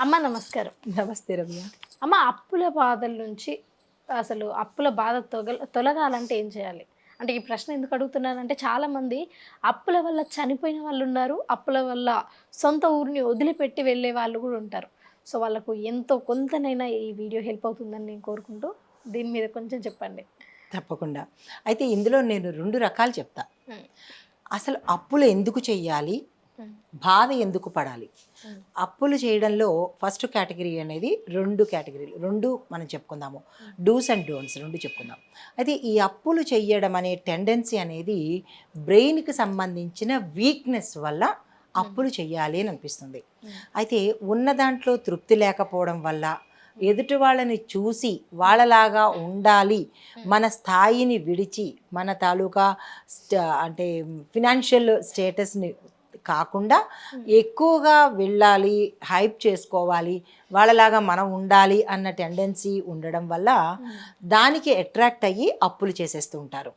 అమ్మ నమస్కారం. నమస్తే రమ్య. అమ్మ అప్పుల బాధల నుంచి అసలు అప్పుల బాధ తొగ తొలగాలంటే ఏం చేయాలి? అంటే ఈ ప్రశ్న ఎందుకు అడుగుతున్నానంటే చాలామంది అప్పుల వల్ల చనిపోయిన వాళ్ళు ఉన్నారు అప్పుల వల్ల సొంత ఊరిని వదిలిపెట్టి వెళ్ళే వాళ్ళు కూడా ఉంటారు. సో వాళ్ళకు ఎంతో కొంతనైనా ఈ వీడియో హెల్ప్ అవుతుందని నేను కోరుకుంటూ దీని మీద కొంచెం చెప్పండి. తప్పకుండా. అయితే ఇందులో నేను రెండు రకాలు చెప్తా. అసలు అప్పులు ఎందుకు చెయ్యాలి. బాధ ఎందుకు పడాలి. అప్పులు చేయడంలో ఫస్ట్ కేటగిరీ అనేది రెండు కేటగిరీలు రెండు మనం చెప్పుకుందాము. డూస్ అండ్ డోన్స్ రెండు చెప్పుకుందాం. అయితే ఈ అప్పులు చెయ్యడం అనే టెండెన్సీ అనేది బ్రెయిన్కి సంబంధించిన వీక్నెస్ వల్ల అప్పులు చెయ్యాలి అని అనిపిస్తుంది. అయితే ఉన్న దాంట్లో తృప్తి లేకపోవడం వల్ల ఎదుటి వాళ్ళని చూసి వాళ్ళలాగా ఉండాలి మన స్థాయిని విడిచి మన తాలూకా అంటే ఫినాన్షియల్ స్టేటస్ని కాకుండా ఎక్కువగా వెళ్ళాలి హైప్ చేసుకోవాలి వాళ్ళలాగా మనం ఉండాలి అన్న టెండెన్సీ ఉండడం వల్ల దానికి అట్రాక్ట్ అయ్యి అప్పులు చేసేస్తూ ఉంటారు.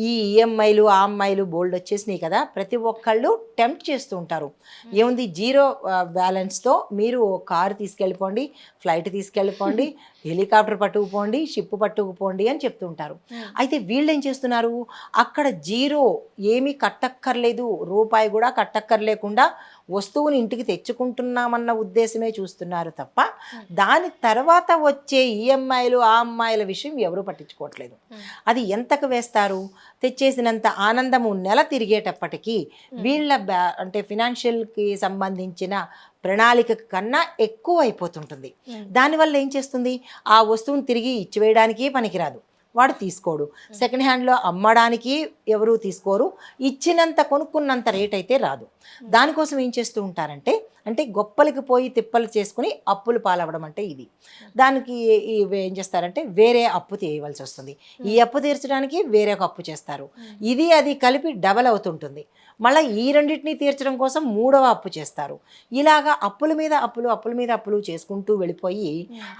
ఈ ఈఎంఐలు ఆ అమ్మాయిలు బోల్డ్ వచ్చేసినాయి కదా. ప్రతి ఒక్కళ్ళు టెంప్ట్ చేస్తూ ఉంటారు. ఏముంది? జీరో బ్యాలెన్స్తో మీరు కారు తీసుకెళ్ళిపోండి ఫ్లైట్ తీసుకెళ్ళిపోండి హెలికాప్టర్ పట్టుకుపోండి షిప్ పట్టుకుపోండి అని చెప్తూ ఉంటారు. మ్మ్. అయితే వీళ్ళు ఏం చేస్తున్నారు? అక్కడ జీరో ఏమీ కట్టక్కర్లేదు రూపాయి కూడా కట్టక్కర్లేకుండా వస్తువుని ఇంటికి తెచ్చుకుంటున్నామన్న ఉద్దేశమే చూస్తున్నారు తప్ప దాని తర్వాత వచ్చే ఈఎంఐలు ఆ అమ్మాయిల విషయం ఎవరు పట్టించుకోవట్లేదు. అది ఎంతకు వేస్తారు? తెచ్చేసినంత ఆనందము నెల తిరిగేటప్పటికీ వీళ్ళ బ్యా అంటే ఫినాన్షియల్కి సంబంధించిన ప్రణాళిక కన్నా ఎక్కువ అయిపోతుంటుంది. దానివల్ల ఏం చేస్తుంది? ఆ వస్తువుని తిరిగి ఇచ్చివేయడానికి పనికిరాదు. వాడు తీసుకోడు. సెకండ్ హ్యాండ్లో అమ్మడానికి ఎవరు తీసుకోరు. ఇచ్చినంత కొనుక్కున్నంత రేట్ అయితే రాదు. దానికోసం ఏం చేస్తూ ఉంటారంటే అంటే గొప్పలకి పోయి తిప్పలు చేసుకుని అప్పులు పాలవడం అంటే ఇది. దానికి ఏం చేస్తారంటే వేరే అప్పు తీయవలసి వస్తుంది. ఈ అప్పు తీర్చడానికి వేరే ఒక అప్పు చేస్తారు. ఇది అది కలిపి డబల్ అవుతుంటుంది. మళ్ళీ ఈ రెండింటిని తీర్చడం కోసం మూడవ అప్పు చేస్తారు. ఇలాగా అప్పుల మీద అప్పులు అప్పుల మీద అప్పులు చేసుకుంటూ వెళ్ళిపోయి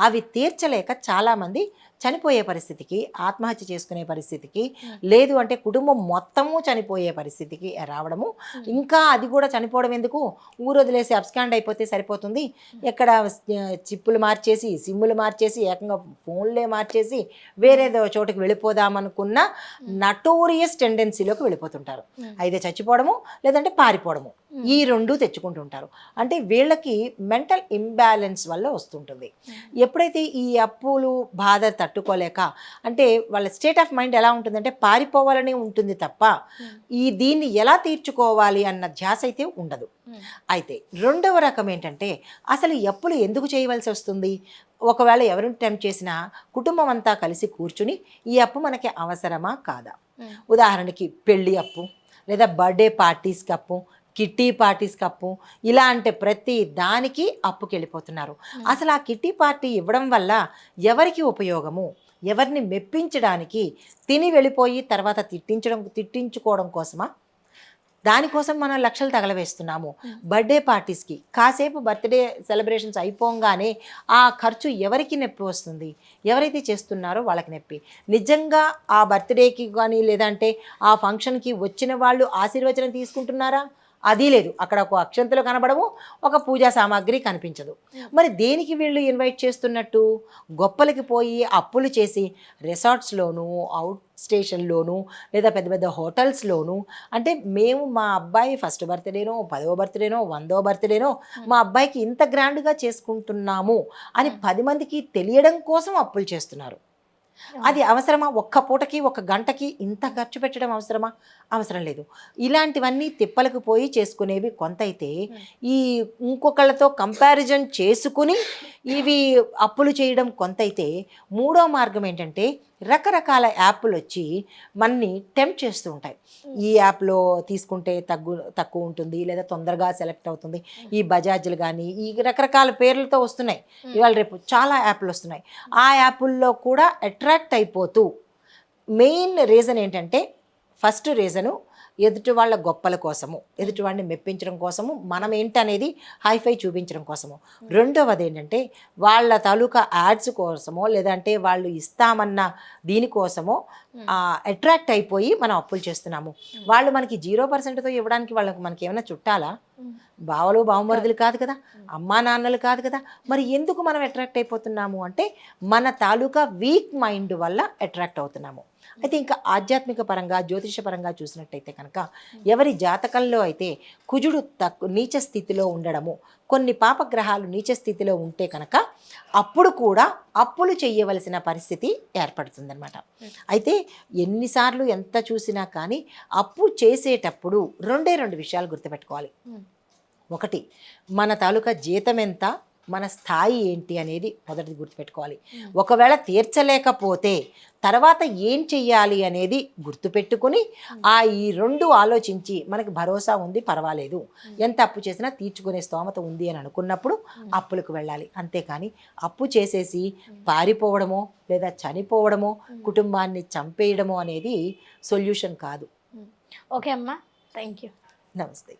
అవి తీర్చలేక చాలామంది చనిపోయే పరిస్థితికి ఆత్మహత్య చేసుకునే పరిస్థితికి లేదు అంటే కుటుంబం మొత్తము చనిపోయే పరిస్థితికి రావడము. ఇంకా అది కూడా చనిపోవడం ఎందుకు? ఊరు వదిలేసి అబ్స్కాండ్ అయిపోతే సరిపోతుంది ఎక్కడ చిప్పులు మార్చేసి సిమ్ములు మార్చేసి ఏకంగా ఫోన్లే మార్చేసి వేరేదో చోటుకి వెళ్ళిపోదామనుకున్న నటోరియస్ టెండెన్సీలోకి వెళ్ళిపోతుంటారు. అయితే చచ్చిపోవడము లేదంటే పారిపోవడము. ఈ రెండు తెచ్చుకుంటుంటారు అంటే వీళ్ళకి మెంటల్ ఇంబ్యాలెన్స్ వల్ల వస్తుంటుంది. ఎప్పుడైతే ఈ అప్పులు బాధ తట్టుకోలేక అంటే వాళ్ళ స్టేట్ ఆఫ్ మైండ్ ఎలా ఉంటుందంటే పారిపోవాలని ఉంటుంది తప్ప ఈ దీన్ని ఎలా తీర్చుకోవాలి అన్న ధ్యాస అయితే ఉండదు. అయితే రెండవ రకం ఏంటంటే అసలు అప్పులు ఎందుకు చేయవలసి వస్తుంది? ఒకవేళ ఎవరిని టెంప్ట్ చేసినా కుటుంబం అంతా కలిసి కూర్చుని ఈ అప్పు మనకి అవసరమా కాదా. ఉదాహరణకి పెళ్ళి అప్పు లేదా బర్త్డే పార్టీస్కి అప్పు కిట్టి పార్టీస్కి అప్పు ఇలా అంటే ప్రతి దానికి అప్పుకి వెళ్ళిపోతున్నారు అసలు ఆ కిట్టి పార్టీ ఇవ్వడం వల్ల ఎవరికి ఉపయోగము? ఎవరిని మెప్పించడానికి తిని వెళ్ళిపోయి తర్వాత తిట్టించడం తిట్టించుకోవడం కోసమా? దానికోసం మనం లక్షలు తగలవేస్తున్నాము. బర్త్డే పార్టీస్కి కాసేపు బర్త్డే సెలబ్రేషన్స్ అయిపోగానే ఆ ఖర్చు ఎవరికి నొప్పి వస్తుంది? ఎవరైతే చేస్తున్నారో వాళ్ళకి నొప్పి. నిజంగా ఆ బర్త్డేకి కానీ లేదంటే ఆ ఫంక్షన్కి వచ్చిన వాళ్ళు ఆశీర్వచనం తీసుకుంటున్నారా? అది లేదు. అక్కడ ఒక అక్షంతలు కనబడవు ఒక పూజా సామాగ్రి కనిపించదు. మరి దేనికి వీళ్ళు ఇన్వైట్ చేస్తున్నట్టు? గొప్పలకి పోయి అప్పులు చేసి రిసార్ట్స్లోను అవుట్ స్టేషన్లోను లేదా పెద్ద పెద్ద హోటల్స్లోను అంటే మేము మా అబ్బాయి ఫస్ట్ బర్త్డేనో పదవ బర్త్డేనో వందో బర్త్డేనో మా అబ్బాయికి ఇంత గ్రాండ్గా చేసుకుంటున్నాము అని పది మందికి తెలియడం కోసం అప్పులు చేస్తున్నారు. అది అవసరమా? ఒక్క పూటకి ఒక గంటకి ఇంత ఖర్చు పెట్టడం అవసరమా? అవసరం లేదు. ఇలాంటివన్నీ తిప్పలకు పోయి చేసుకునేవి కొంత అయితే ఈ ఇంకొకళ్ళతో కంపారిజన్ చేసుకుని ఇవి అప్పులు చేయడం కొంత అయితే మూడో మార్గం ఏంటంటే రకరకాల యాప్లు వచ్చి మనని టెంప్ట్ చేస్తూ ఉంటాయి. ఈ యాప్లో తీసుకుంటే తగ్గు తక్కువ ఉంటుంది లేదా తొందరగా సెలెక్ట్ అవుతుంది. ఈ బజాజ్లు కానీ ఈ రకరకాల పేర్లతో వస్తున్నాయి. ఇవాళ రేపు చాలా యాప్లు వస్తున్నాయి. ఆ యాప్ల్లో కూడా అట్రాక్ట్ అయిపోతూ మెయిన్ రీజన్ ఏంటంటే ఫస్ట్ రీజను ఎదుటి వాళ్ళ గొప్పల కోసము ఎదుటి వాడిని మెప్పించడం కోసము మనం ఏంటనేది హైఫై చూపించడం కోసము. రెండవది ఏంటంటే వాళ్ళ తాలూకా యాడ్స్ కోసమో లేదంటే వాళ్ళు ఇస్తామన్న దీనికోసమో అట్రాక్ట్ అయిపోయి మనం అప్పులు చేస్తున్నాము. వాళ్ళు మనకి జీరో పర్సెంట్తో ఇవ్వడానికి వాళ్ళకి మనకి ఏమైనా చుట్టాలా? బావలు బావమరుదులు కాదు. కదా అమ్మా నాన్నలు కాదు కదా? మరి ఎందుకు మనం అట్రాక్ట్ అయిపోతున్నాము? అంటే మన తాలూకా వీక్ మైండ్ వల్ల అట్రాక్ట్ అవుతున్నాము. అయితే ఇంకా ఆధ్యాత్మిక పరంగా జ్యోతిష పరంగా చూసినట్టయితే కనుక ఎవరి జాతకంలో అయితే కుజుడు తక్కు నీచ స్థితిలో ఉండడము కొన్ని పాపగ్రహాలు నీచ స్థితిలో ఉంటే కనుక అప్పుడు కూడా అప్పులు చేయవలసిన పరిస్థితి ఏర్పడుతుందన్నమాట. అయితే ఎన్నిసార్లు ఎంత చూసినా కానీ అప్పు చేసేటప్పుడు రెండే రెండు విషయాలు గుర్తుపెట్టుకోవాలి. Hmm. ఒకటి మన తాలూకా జీతం ఎంత? మన స్థాయి ఏంటి అనేది మొదటిది గుర్తుపెట్టుకోవాలి. ఒకవేళ తీర్చలేకపోతే తర్వాత ఏం చెయ్యాలి అనేది గుర్తుపెట్టుకుని ఆ ఈ రెండు ఆలోచించి మనకి భరోసా ఉంది పర్వాలేదు. ఎంత అప్పు చేసినా తీర్చుకునే స్తోమత ఉంది అని అనుకున్నప్పుడు అప్పులకు వెళ్ళాలి. అంతేకాని అప్పు చేసేసి పారిపోవడమో లేదా చనిపోవడమో కుటుంబాన్ని చంపేయడమో అనేది సొల్యూషన్ కాదు. ఓకే అమ్మా. థ్యాంక్ యూ నమస్తే.